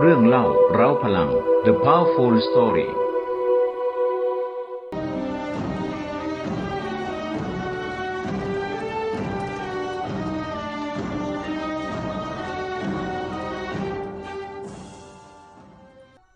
เรื่องเล่าเราพลัง The Powerful Story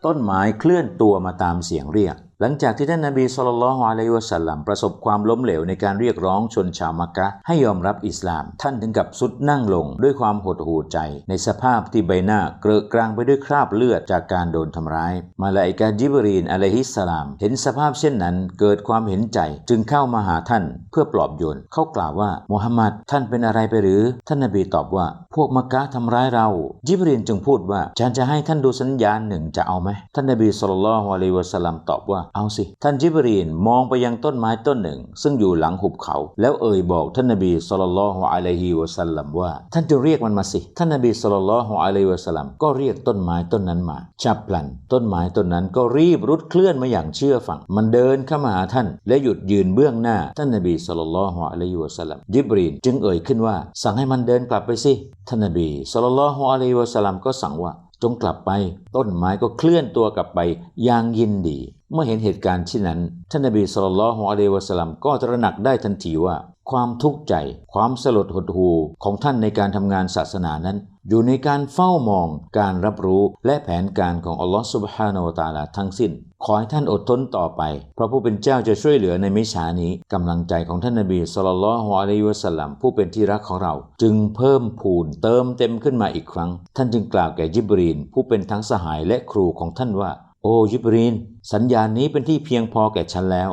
ต้นไม้เคลื่อนตัวมาตามเสียงเรียก หลังจากที่ท่านนบีสุลต่านละฮ์อะลัยวะสัลลัมประสบความล้มเหลวในการเรียกร้องชนชาวมักกะให้ยอมรับอิสลาม ท่านถึงกับสุดนั่งลงด้วยความหดหู่ใจ ในสภาพที่ใบหน้าเกลอะกลางไปด้วยคราบเลือดจากการโดนทำร้าย มาลาอิกาจิบรีนอะลัยฮิสสลาม เห็นสภาพเช่นนั้นเกิดความเห็นใจจึงเข้ามาหาท่านเพื่อปลอบโยนเขากล่าวว่ามุฮัมหมัดท่านเป็นอะไรไปหรือ ท่านนบีตอบว่า พวกมักกะทำร้ายเรา จิบรีนจึงพูดว่าฉันจะให้ท่านดูสัญญาณหนึ่งจะเอาไหมท่านนบีสุลต่านละฮ์อะลัยวะสัลลัมตอบว่าเอาสิ ท่านจิบรีนมองไปยังต้นไม้ต้นหนึ่ง ซึ่งอยู่หลังหุบเขา แล้วเอ่ยบอกท่านนบีสุลต่านละฮ์อะลัยฮิวะสัลลัมว่า ท่านจงเรียกมันมาสิ ท่านนบีสุลต่านละฮ์อะลัยฮิวะสัลลัมก็เรียกต้นไม้ต้นนั้นมาฉับพลัน ต้นไม้ต้นนั้นก็รีบรุดเคลื่อนมาอย่างเชื่อฟัง มันเดินเข้ามาหาท่าน และหยุดยืนเบื้องหน้า ท่านนบีสุลต่านละฮ์อะลัยฮิวะสัลลัมจิบรีนจึงเอ่ยขึ้นว่า สั่งให้มันเดินกลับไปสิท่านนบีสุลต่านละฮ์อะลัยฮิวะสัลลัมก็สั่งว่าจงกลับไป ต้นไม้ก็เคลื่อนตัวกลับไปอย่างยินดี เมื่อเห็นเหตุการณ์เช่นนั้น ท่านนบีสุลต่านละฮ์อะลัยวะสลัมก็ตระหนักได้ทันทีว่า ความทุกข์ใจ ความสลดหดหู่ของท่านในการทำงานศาสนานั้น อยู่ในการเฝ้ามอง การรับรู้และแผนการของอัลลอฮฺสุบฮานาวตะอาลาทั้งสิ้น ขอให้ท่านอดทนต่อไป เพราะผู้เป็นเจ้าจะช่วยเหลือในมิชานี้กำลังใจของท่านนบีสุลต่านละฮ์อะลัยวะสลัมผู้เป็นที่รักของเรา จึงเพิ่มพูนเติมเต็มขึ้นมาอีกครั้ง ท่านจึงกล่าวแก่ยิบรีนผู้เป็นทั้งสหายและครูของท่านว่า โอ้ยิบรีน สัญญาณนี้เป็นที่เพียงพอแก่ฉันแล้ว